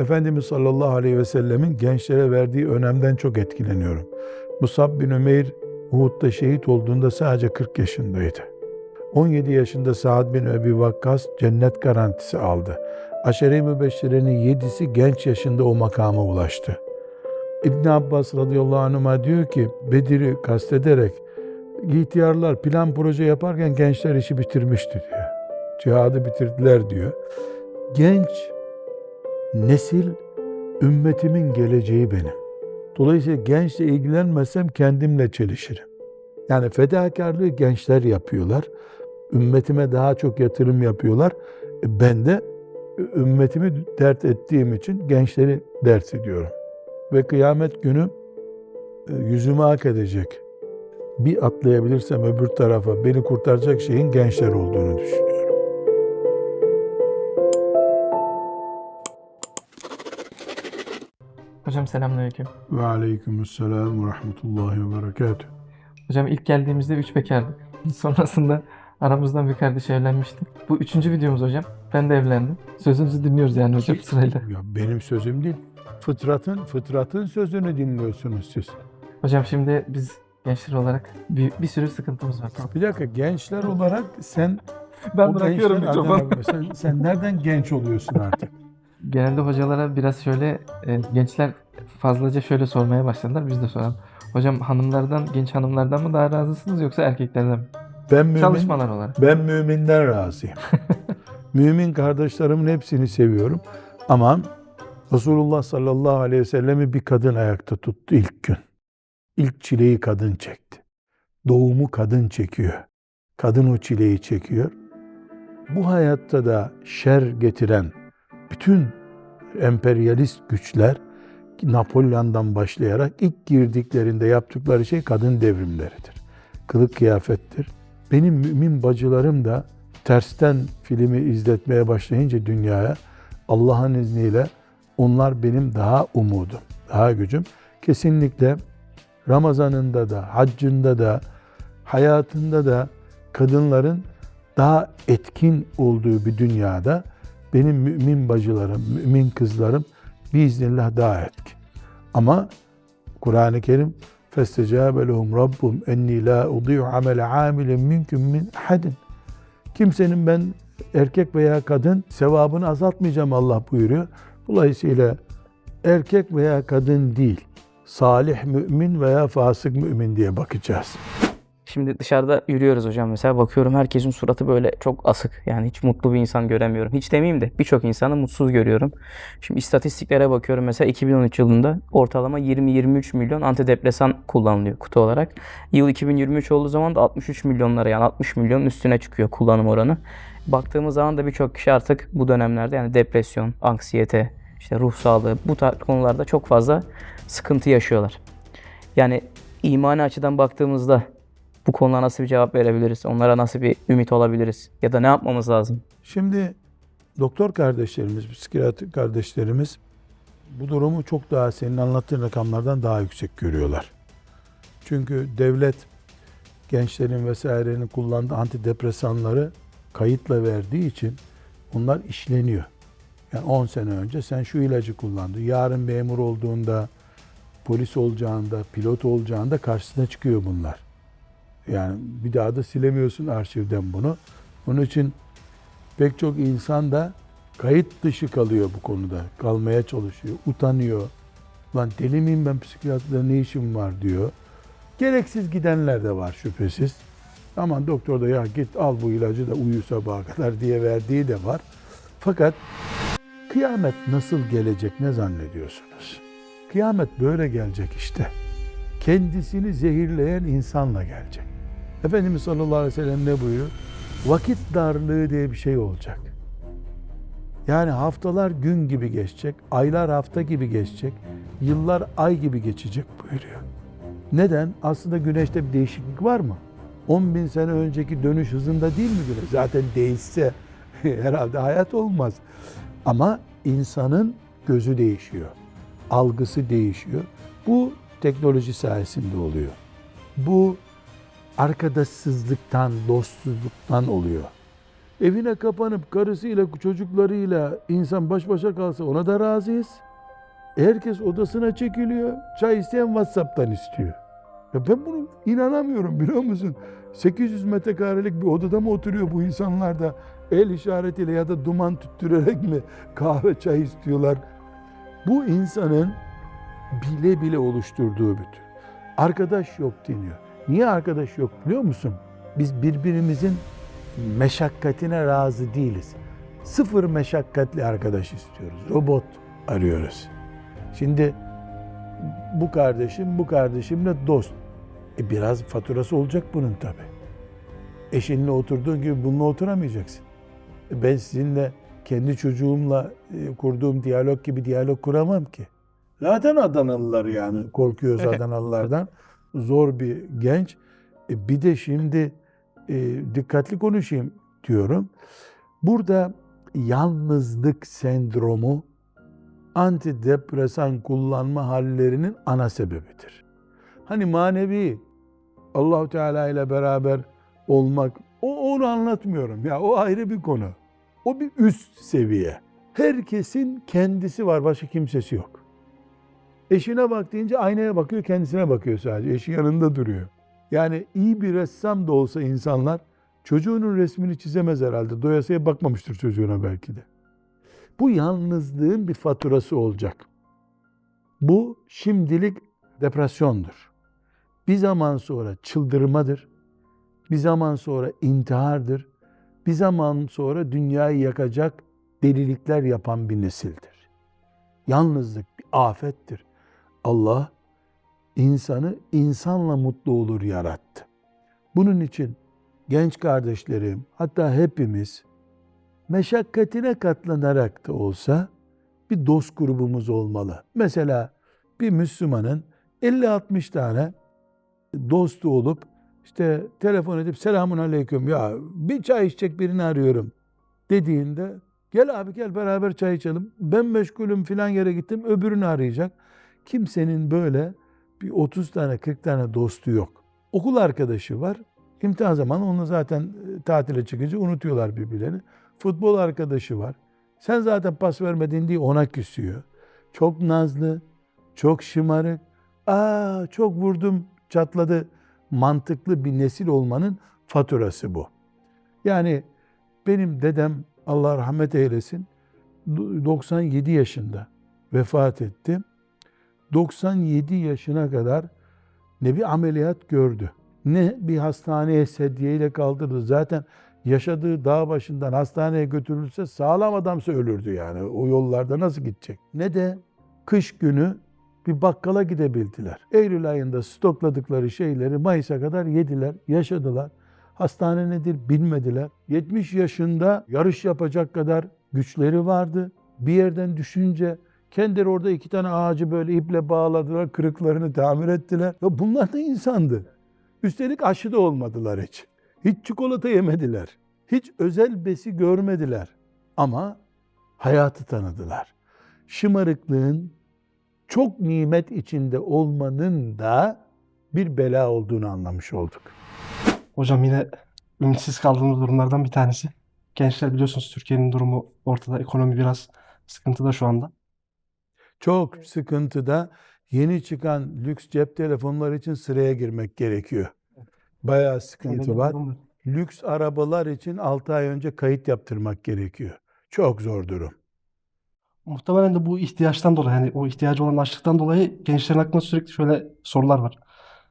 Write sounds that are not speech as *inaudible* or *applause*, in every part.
Efendimiz sallallahu aleyhi ve sellemin gençlere verdiği önemden çok etkileniyorum. Musab bin Ömeyr Uhud'da şehit olduğunda sadece 40 yaşındaydı. 17 yaşında Sa'd bin Ebi Vakkas cennet garantisi aldı. Aşere-i Mübeşşire'nin yedisi genç yaşında o makama ulaştı. İbn Abbas radıyallahu anh'a diyor ki Bedir'i kastederek ihtiyarlar plan proje yaparken gençler işi bitirmişti diyor. Cihadı bitirdiler diyor. Genç nesil ümmetimin geleceği benim. Dolayısıyla gençle ilgilenmezsem kendimle çelişirim. Yani fedakarlığı gençler yapıyorlar. Ümmetime daha çok yatırım yapıyorlar. E Ben de ümmetimi dert ettiğim için gençleri dert ediyorum. Ve kıyamet günü e, yüzümü hak edecek. Bir atlayabilirsem öbür tarafa beni kurtaracak şeyin gençler olduğunu düşünüyorum. Hocam selamünaleyküm. Ve aleykümselam ve rahmetullahi ve berekatuhu. Hocam ilk geldiğimizde üç bekardık. *laughs* Sonrasında aramızdan bir kardeş evlenmişti. Bu üçüncü videomuz hocam. Ben de evlendim. Sözünüzü dinliyoruz yani hocam sırayla. Ya benim sözüm değil. Fıtratın, fıtratın sözünü dinliyorsunuz siz. Hocam şimdi biz gençler olarak bir, bir sürü sıkıntımız var. Bir dakika gençler olarak sen Ben o bırakıyorum mikrofonu. sen, sen nereden genç oluyorsun artık? *laughs* Genelde hocalara biraz şöyle e, gençler fazlaca şöyle sormaya başladılar. Biz de soralım. Hocam hanımlardan, genç hanımlardan mı daha razısınız yoksa erkeklerden mi? Ben mümin, Çalışmalar olarak. ben müminden razıyım. *laughs* Mümin kardeşlerimin hepsini seviyorum. Ama Resulullah sallallahu aleyhi ve sellemi bir kadın ayakta tuttu ilk gün. İlk çileyi kadın çekti. Doğumu kadın çekiyor. Kadın o çileyi çekiyor. Bu hayatta da şer getiren bütün emperyalist güçler Napolyon'dan başlayarak ilk girdiklerinde yaptıkları şey kadın devrimleridir. Kılık kıyafettir. Benim mümin bacılarım da tersten filmi izletmeye başlayınca dünyaya Allah'ın izniyle onlar benim daha umudum, daha gücüm. Kesinlikle Ramazanında da, haccında da, hayatında da kadınların daha etkin olduğu bir dünyada benim mümin bacılarım, mümin kızlarım biiznillah daha etkin. Ama Kur'an-ı Kerim فَاسْتَجَابَ لَهُمْ رَبُّمْ اَنِّي لَا اُضِيعُ عَمَلَ عَامِلٍ مِنْكُمْ مِنْ اَحَدٍ Kimsenin ben erkek veya kadın sevabını azaltmayacağım Allah buyuruyor. Dolayısıyla erkek veya kadın değil, salih mümin veya fasık mümin diye bakacağız. Şimdi dışarıda yürüyoruz hocam mesela bakıyorum herkesin suratı böyle çok asık. Yani hiç mutlu bir insan göremiyorum. Hiç demeyeyim de birçok insanı mutsuz görüyorum. Şimdi istatistiklere bakıyorum mesela 2013 yılında ortalama 20-23 milyon antidepresan kullanılıyor kutu olarak. Yıl 2023 olduğu zaman da 63 milyonlara yani 60 milyonun üstüne çıkıyor kullanım oranı. Baktığımız zaman da birçok kişi artık bu dönemlerde yani depresyon, anksiyete, işte ruh sağlığı bu tarz konularda çok fazla sıkıntı yaşıyorlar. Yani imani açıdan baktığımızda bu konulara nasıl bir cevap verebiliriz? Onlara nasıl bir ümit olabiliriz? Ya da ne yapmamız lazım? Şimdi doktor kardeşlerimiz, psikiyatri kardeşlerimiz bu durumu çok daha senin anlattığın rakamlardan daha yüksek görüyorlar. Çünkü devlet gençlerin vesairenin kullandığı antidepresanları kayıtla verdiği için onlar işleniyor. Yani 10 sene önce sen şu ilacı kullandın. Yarın memur olduğunda, polis olacağında, pilot olacağında karşısına çıkıyor bunlar. Yani bir daha da silemiyorsun arşivden bunu. Onun için pek çok insan da kayıt dışı kalıyor bu konuda. Kalmaya çalışıyor, utanıyor. Lan deli miyim ben psikiyatride ne işim var diyor. Gereksiz gidenler de var şüphesiz. Aman doktor da ya git al bu ilacı da uyu sabaha kadar diye verdiği de var. Fakat kıyamet nasıl gelecek ne zannediyorsunuz? Kıyamet böyle gelecek işte. Kendisini zehirleyen insanla gelecek. Efendimiz sallallahu aleyhi ve sellem ne buyuruyor? Vakit darlığı diye bir şey olacak. Yani haftalar gün gibi geçecek, aylar hafta gibi geçecek, yıllar ay gibi geçecek buyuruyor. Neden? Aslında güneşte bir değişiklik var mı? 10 bin sene önceki dönüş hızında değil mi güneş? Zaten değişse *laughs* herhalde hayat olmaz. Ama insanın gözü değişiyor. Algısı değişiyor. Bu teknoloji sayesinde oluyor. Bu arkadaşsızlıktan, dostsuzluktan oluyor. Evine kapanıp karısıyla çocuklarıyla insan baş başa kalsa ona da razıyız. Herkes odasına çekiliyor. Çay isteyen WhatsApp'tan istiyor. Ya ben bunu inanamıyorum biliyor musun? 800 metrekarelik bir odada mı oturuyor bu insanlar da el işaretiyle ya da duman tüttürerek mi kahve çay istiyorlar? Bu insanın bile bile oluşturduğu bütün. Arkadaş yok deniyor. Niye arkadaş yok biliyor musun? Biz birbirimizin meşakkatine razı değiliz. Sıfır meşakkatli arkadaş istiyoruz. Robot arıyoruz. Şimdi bu kardeşim bu kardeşimle dost. E biraz faturası olacak bunun tabi. Eşinle oturduğun gibi bununla oturamayacaksın. E ben sizinle kendi çocuğumla e, kurduğum diyalog gibi diyalog kuramam ki. Zaten Adanalılar yani korkuyoruz *laughs* Adanalılardan. Zor bir genç. E bir de şimdi e, dikkatli konuşayım diyorum. Burada yalnızlık sendromu antidepresan kullanma hallerinin ana sebebidir. Hani manevi Allahu Teala ile beraber olmak o onu anlatmıyorum ya o ayrı bir konu. O bir üst seviye. Herkesin kendisi var başka kimsesi yok. Eşine bak deyince aynaya bakıyor kendisine bakıyor sadece. Eşi yanında duruyor. Yani iyi bir ressam da olsa insanlar çocuğunun resmini çizemez herhalde. Doyasıya bakmamıştır çocuğuna belki de. Bu yalnızlığın bir faturası olacak. Bu şimdilik depresyondur. Bir zaman sonra çıldırmadır. Bir zaman sonra intihardır. Bir zaman sonra dünyayı yakacak delilikler yapan bir nesildir. Yalnızlık bir afettir. Allah insanı insanla mutlu olur yarattı. Bunun için genç kardeşlerim hatta hepimiz meşakkatine katlanarak da olsa bir dost grubumuz olmalı. Mesela bir Müslümanın 50-60 tane dostu olup işte telefon edip selamun aleyküm ya bir çay içecek birini arıyorum dediğinde gel abi gel beraber çay içelim. Ben meşgulüm filan yere gittim öbürünü arayacak. Kimsenin böyle bir 30 tane 40 tane dostu yok. Okul arkadaşı var. İmtihan zamanı onu zaten e, tatile çıkınca unutuyorlar birbirlerini. Futbol arkadaşı var. Sen zaten pas vermedin diye ona küsüyor. Çok nazlı, çok şımarık. Aa çok vurdum, çatladı. Mantıklı bir nesil olmanın faturası bu. Yani benim dedem Allah rahmet eylesin 97 yaşında vefat etti. 97 yaşına kadar ne bir ameliyat gördü, ne bir hastaneye sedyeyle kaldırdı. Zaten yaşadığı dağ başından hastaneye götürülse sağlam adamsa ölürdü yani. O yollarda nasıl gidecek? Ne de kış günü bir bakkala gidebildiler. Eylül ayında stokladıkları şeyleri Mayıs'a kadar yediler, yaşadılar. Hastane nedir bilmediler. 70 yaşında yarış yapacak kadar güçleri vardı. Bir yerden düşünce kendileri orada iki tane ağacı böyle iple bağladılar, kırıklarını tamir ettiler. Ya bunlar da insandı. Üstelik aşı da olmadılar hiç. Hiç çikolata yemediler. Hiç özel besi görmediler. Ama hayatı tanıdılar. Şımarıklığın çok nimet içinde olmanın da bir bela olduğunu anlamış olduk. Hocam yine ümitsiz kaldığımız durumlardan bir tanesi. Gençler biliyorsunuz Türkiye'nin durumu ortada. Ekonomi biraz sıkıntıda şu anda. Çok sıkıntıda yeni çıkan lüks cep telefonları için sıraya girmek gerekiyor. Bayağı sıkıntı var. Lüks arabalar için 6 ay önce kayıt yaptırmak gerekiyor. Çok zor durum. Muhtemelen de bu ihtiyaçtan dolayı, hani o ihtiyacı olan açlıktan dolayı gençlerin aklında sürekli şöyle sorular var.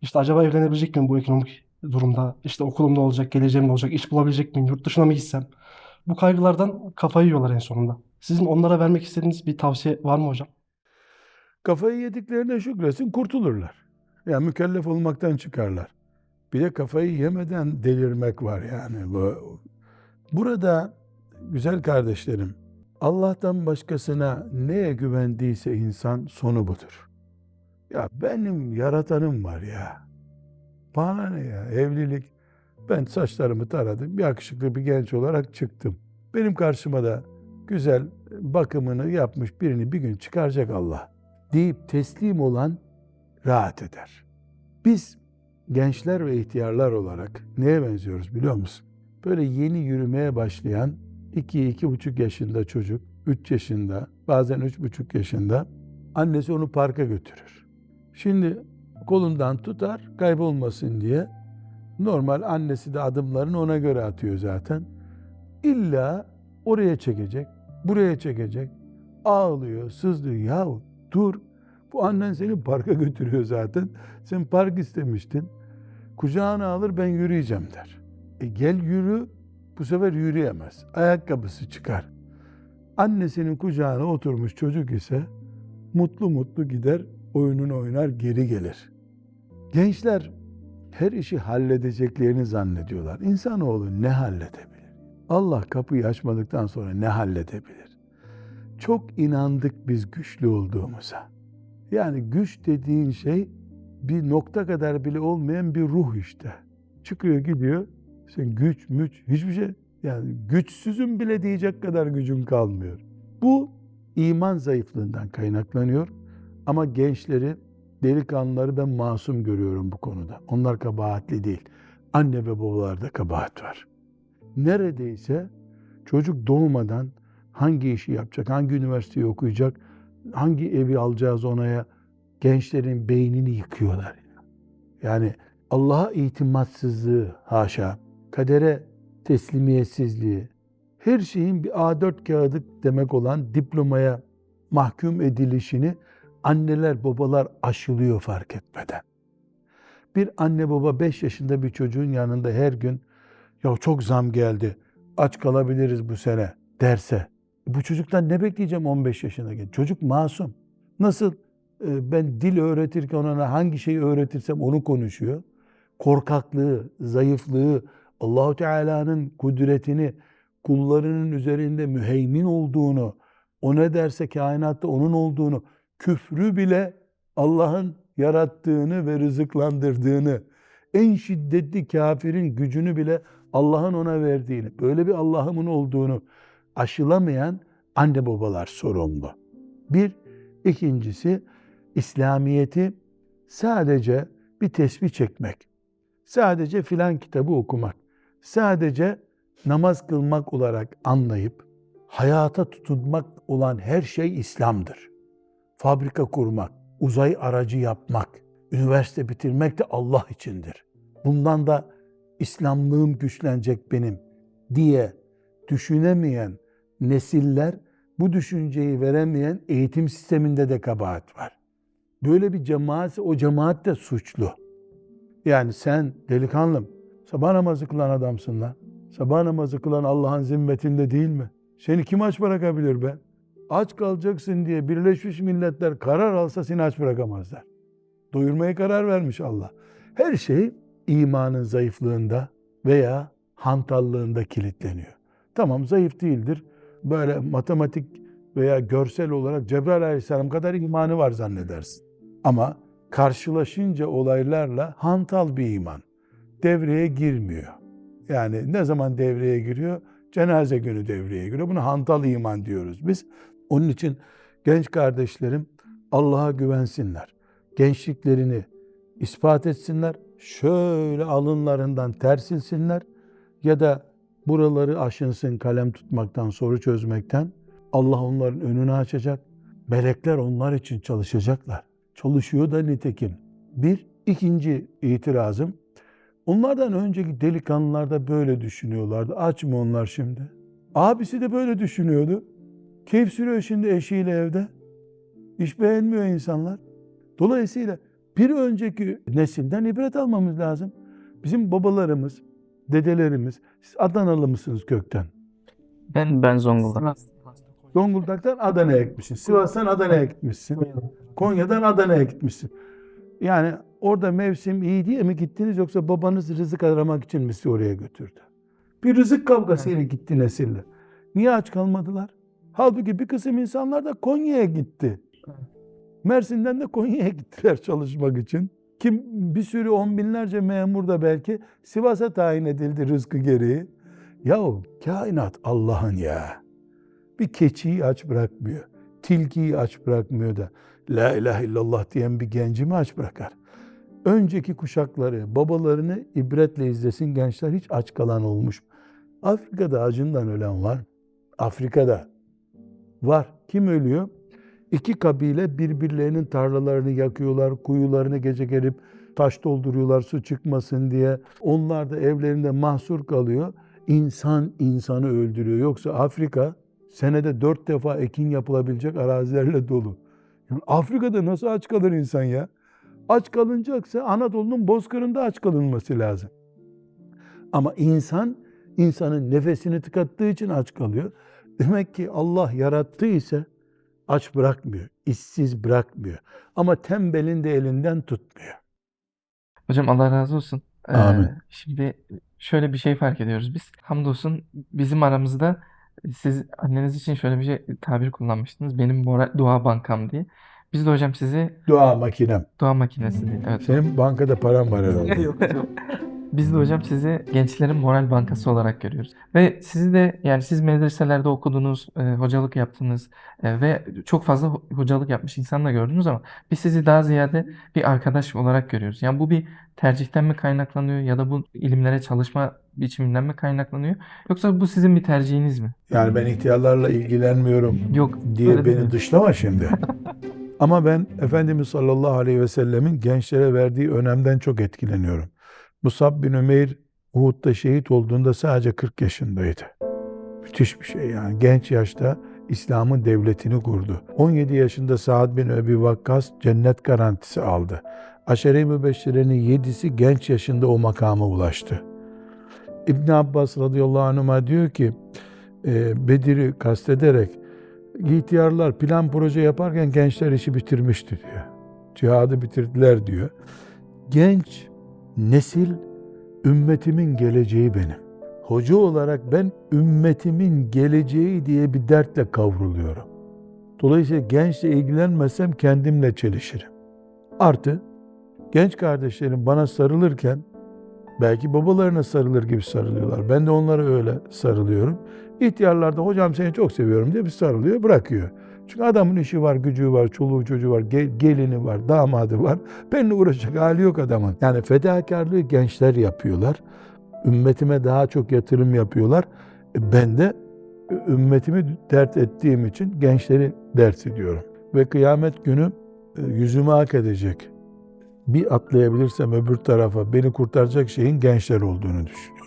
İşte acaba evlenebilecek miyim bu ekonomik durumda? İşte okulum ne olacak, geleceğim ne olacak, iş bulabilecek miyim, yurt dışına mı gitsem? Bu kaygılardan kafayı yiyorlar en sonunda. Sizin onlara vermek istediğiniz bir tavsiye var mı hocam? Kafayı yediklerine şükretsin kurtulurlar. Ya mükellef olmaktan çıkarlar. Bir de kafayı yemeden delirmek var yani. Bu, burada güzel kardeşlerim Allah'tan başkasına neye güvendiyse insan sonu budur. Ya benim yaratanım var ya. Bana ne ya evlilik. Ben saçlarımı taradım. Yakışıklı bir genç olarak çıktım. Benim karşıma da güzel bakımını yapmış birini bir gün çıkaracak Allah deyip teslim olan rahat eder. Biz gençler ve ihtiyarlar olarak neye benziyoruz biliyor musun? böyle yeni yürümeye başlayan 2-2,5 yaşında çocuk, 3 yaşında, bazen 3,5 yaşında annesi onu parka götürür. Şimdi kolundan tutar kaybolmasın diye. Normal annesi de adımlarını ona göre atıyor zaten. İlla oraya çekecek, buraya çekecek. Ağlıyor, sızlıyor. Yahu dur. Bu annen seni parka *laughs* götürüyor zaten. Sen park istemiştin. Kucağına alır ben yürüyeceğim der. E gel yürü. Bu sefer yürüyemez. Ayakkabısı çıkar. Annesinin kucağına oturmuş çocuk ise mutlu mutlu gider, oyununu oynar, geri gelir. Gençler her işi halledeceklerini zannediyorlar. İnsanoğlu ne halledebilir? Allah kapıyı açmadıktan sonra ne halledebilir? Çok inandık biz güçlü olduğumuza. Yani güç dediğin şey bir nokta kadar bile olmayan bir ruh işte. Çıkıyor gidiyor. Sen güç müç hiçbir şey yani güçsüzüm bile diyecek kadar gücün kalmıyor. Bu iman zayıflığından kaynaklanıyor. Ama gençleri, delikanlıları ben masum görüyorum bu konuda. Onlar kabahatli değil. Anne ve babalarda kabahat var. Neredeyse çocuk doğmadan hangi işi yapacak, hangi üniversiteyi okuyacak, hangi evi alacağız onaya gençlerin beynini yıkıyorlar. Yani Allah'a itimatsızlığı haşa, kadere teslimiyetsizliği, her şeyin bir A4 kağıdı demek olan diplomaya mahkum edilişini anneler babalar aşılıyor fark etmeden. Bir anne baba 5 yaşında bir çocuğun yanında her gün ya çok zam geldi aç kalabiliriz bu sene derse bu çocuktan ne bekleyeceğim 15 yaşına gel. Çocuk masum. Nasıl e, ben dil öğretirken ona hangi şeyi öğretirsem onu konuşuyor. Korkaklığı, zayıflığı, Allahu Teala'nın kudretini, kullarının üzerinde müheymin olduğunu, o ne derse kainatta onun olduğunu, küfrü bile Allah'ın yarattığını ve rızıklandırdığını, en şiddetli kafirin gücünü bile Allah'ın ona verdiğini, böyle bir Allah'ımın olduğunu aşılamayan anne babalar sorumlu. Bir, ikincisi İslamiyeti sadece bir tesbih çekmek, sadece filan kitabı okumak, sadece namaz kılmak olarak anlayıp hayata tutunmak olan her şey İslam'dır. Fabrika kurmak, uzay aracı yapmak, üniversite bitirmek de Allah içindir. Bundan da İslamlığım güçlenecek benim diye düşünemeyen nesiller bu düşünceyi veremeyen eğitim sisteminde de kabahat var. Böyle bir cemaat, o cemaat de suçlu. Yani sen delikanlım, sabah namazı kılan adamsın lan. Sabah namazı kılan Allah'ın zimmetinde değil mi? Seni kim aç bırakabilir be? Aç kalacaksın diye Birleşmiş Milletler karar alsa seni aç bırakamazlar. Doyurmaya karar vermiş Allah. Her şey imanın zayıflığında veya hantallığında kilitleniyor. Tamam zayıf değildir. Böyle matematik veya görsel olarak Cebrail aleyhisselam kadar imanı var zannedersin. Ama karşılaşınca olaylarla hantal bir iman. Devreye girmiyor. Yani ne zaman devreye giriyor? Cenaze günü devreye giriyor. Buna hantal iman diyoruz biz. Onun için genç kardeşlerim Allah'a güvensinler. Gençliklerini ispat etsinler. Şöyle alınlarından tersilsinler ya da buraları aşınsın kalem tutmaktan, soru çözmekten. Allah onların önünü açacak. Melekler onlar için çalışacaklar. Çalışıyor da nitekim. Bir, ikinci itirazım. Onlardan önceki delikanlılar da böyle düşünüyorlardı. Aç mı onlar şimdi? Abisi de böyle düşünüyordu. Keyif sürüyor şimdi eşiyle evde. İş beğenmiyor insanlar. Dolayısıyla bir önceki nesilden ibret almamız lazım. Bizim babalarımız, dedelerimiz, siz Adanalı mısınız kökten? Ben Ben Zonguldak. Zonguldak'tan Adana'ya gitmişsin. Sivas'tan Adana'ya gitmişsin. Konya'dan Adana'ya gitmişsin. Yani orada mevsim iyi diye mi gittiniz yoksa babanız rızık aramak için mi sizi oraya götürdü? Bir rızık kavgasıyla gitti nesiller. Niye aç kalmadılar? Halbuki bir kısım insanlar da Konya'ya gitti. Mersin'den de Konya'ya gittiler çalışmak için. Kim bir sürü on binlerce memur da belki Sivas'a tayin edildi rızkı gereği. Yahu kainat Allah'ın ya. Bir keçiyi aç bırakmıyor. Tilkiyi aç bırakmıyor da La ilahe illallah diyen bir genci mi aç bırakar? Önceki kuşakları, babalarını ibretle izlesin gençler hiç aç kalan olmuş mu? Afrika'da acından ölen var. Afrika'da var. Kim ölüyor? İki kabile birbirlerinin tarlalarını yakıyorlar, kuyularını gece gelip taş dolduruyorlar su çıkmasın diye. Onlar da evlerinde mahsur kalıyor. İnsan insanı öldürüyor. Yoksa Afrika senede dört defa ekin yapılabilecek arazilerle dolu. Yani Afrika'da nasıl aç kalır insan ya? Aç kalınacaksa Anadolu'nun bozkırında aç kalınması lazım. Ama insan, insanın nefesini tıkattığı için aç kalıyor. Demek ki Allah yarattıysa aç bırakmıyor, işsiz bırakmıyor. Ama tembelin de elinden tutmuyor. Hocam Allah razı olsun. Ee, Amin. şimdi şöyle bir şey fark ediyoruz biz. Hamdolsun bizim aramızda siz anneniz için şöyle bir şey tabir kullanmıştınız. Benim moral dua bankam diye. Biz de hocam sizi Dua makinem. dua makinesi diye. Evet. Senin bankada paran var herhalde. Yok hocam. Biz de hocam sizi gençlerin moral bankası olarak görüyoruz. Ve sizi de yani siz medreselerde okudunuz, e, hocalık yaptınız e, ve çok fazla ho- hocalık yapmış insan da gördünüz ama biz sizi daha ziyade bir arkadaş olarak görüyoruz. Yani bu bir tercihten mi kaynaklanıyor ya da bu ilimlere çalışma biçiminden mi kaynaklanıyor? Yoksa bu sizin bir tercihiniz mi? Yani ben ihtiyarlarla ilgilenmiyorum Yok, diye beni dışlama şimdi. *laughs* Ama ben Efendimiz sallallahu aleyhi ve sellemin gençlere verdiği önemden çok etkileniyorum. Musab bin Ümeyr Uhud'da şehit olduğunda sadece 40 yaşındaydı. Müthiş bir şey yani. Genç yaşta İslam'ın devletini kurdu. 17 yaşında Sa'd bin Ebi Vakkas cennet garantisi aldı. Aşere-i Mübeşşire'nin yedisi genç yaşında o makama ulaştı. İbn Abbas radıyallahu anh'a diyor ki e, Bedir'i kastederek ihtiyarlar plan proje yaparken gençler işi bitirmişti diyor. Cihadı bitirdiler diyor. Genç nesil ümmetimin geleceği benim. Hoca olarak ben ümmetimin geleceği diye bir dertle kavruluyorum. Dolayısıyla gençle ilgilenmezsem kendimle çelişirim. Artı genç kardeşlerim bana sarılırken belki babalarına sarılır gibi sarılıyorlar. Ben de onlara öyle sarılıyorum. İhtiyarlar da hocam seni çok seviyorum diye bir sarılıyor bırakıyor. Çünkü adamın işi var, gücü var, çoluğu çocuğu var, gel- gelini var, damadı var. Benimle uğraşacak hali yok adamın. Yani fedakarlığı gençler yapıyorlar. Ümmetime daha çok yatırım yapıyorlar. E, Ben de ümmetimi dert ettiğim için gençleri dert ediyorum. Ve kıyamet günü e, yüzümü hak edecek. Bir atlayabilirsem öbür tarafa beni kurtaracak şeyin gençler olduğunu düşünüyorum.